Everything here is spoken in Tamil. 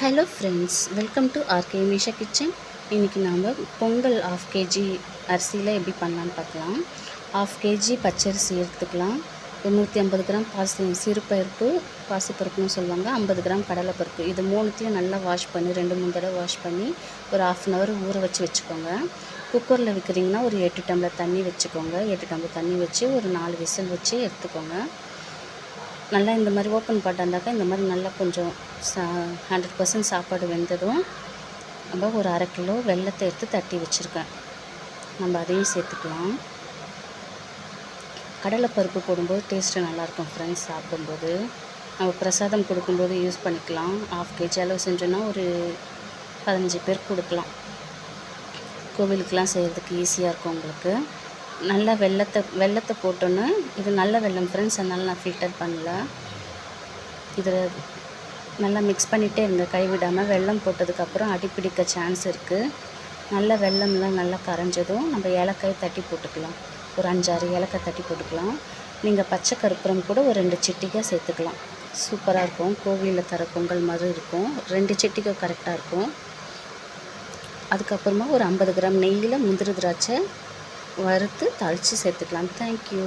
Hello friends welcome to RK Meesha kitchen இன்றைக்கி நாம் பொங்கல் ஆஃப் கேஜி அரிசியில் எப்படி பண்ணலான்னு பார்க்கலாம். ஆஃப் கேஜி பச்சரிசி எடுத்துக்கலாம். ஒரு நூற்றி ஐம்பது கிராம் பாசி சிறுபருப்பு பாசிப்பருப்புன்னு சொல்லுவாங்க. ஐம்பது கிராம் கடலைப்பருப்பு. இது மூணுத்தையும் நல்லா வாஷ் பண்ணி ரெண்டு மூணு தடவை வாஷ் பண்ணி ஒரு ஆஃப் அன் ஹவர் ஊற வச்சு வச்சுக்கோங்க. குக்கரில் வைக்கிறீங்கன்னா ஒரு எட்டு டம்ளர் தண்ணி வச்சுக்கோங்க. எட்டு டம்ளர் தண்ணி வச்சு ஒரு நாலு விசில் வச்சு எடுத்துக்கோங்க. நல்லா இந்த மாதிரி ஓப்பன் இருந்தாக்கா இந்த மாதிரி நல்லா கொஞ்சம் சா ஹண்ட்ரட் பர்சன்ட் சாப்பாடு வெந்ததும் நம்ம ஒரு அரை கிலோ வெள்ளத்தை எடுத்து தட்டி வச்சுருக்கேன். நம்ம அதையும் சேர்த்துக்கலாம். கடலைப்பருப்பு போடும்போது டேஸ்ட்டு நல்லாயிருக்கும் ஃப்ரெண்ட்ஸ் சாப்பிடும்போது. நம்ம பிரசாதம் கொடுக்கும்போது யூஸ் பண்ணிக்கலாம். ஆஃப் கேஜி அளவு செஞ்சோன்னா ஒரு பதினஞ்சு பேர் கொடுக்கலாம். கோவிலுக்கெலாம் செய்கிறதுக்கு ஈஸியாக இருக்கும் உங்களுக்கு. நல்லா வெள்ளத்தை வெள்ளத்தை போட்டோன்னு இது நல்ல வெல்லம் ஃப்ரெண்ட்ஸ் அதனால் நான் ஃபில்டர் பண்ணல. இதில் நல்லா மிக்ஸ் பண்ணிகிட்டே இருங்க கைவிடாமல் வெல்லம் போட்டதுக்கப்புறம் அடிப்பிடிக்க சான்ஸ் இருக்குது நல்ல வெல்லம்லாம் நல்லா கரைஞ்சதும் நம்ம ஏலக்காய் தட்டி போட்டுக்கலாம். ஒரு அஞ்சாறு ஏலக்காய் தட்டி போட்டுக்கலாம். நீங்கள் பச்சை கருப்புரம் கூட ஒரு ரெண்டு சிட்டிக்காய் சேர்த்துக்கலாம். சூப்பராக இருக்கும். கோவிலில் தர பொங்கல் மாதிரி இருக்கும். ரெண்டு சிட்டிக்காய் கரெக்டாக இருக்கும். அதுக்கப்புறமா ஒரு ஐம்பது கிராம் நெய்யில் முந்திரி திராட்சை வறுத்து தாளித்து சேர்த்துக்கலாம். தேங்க்யூ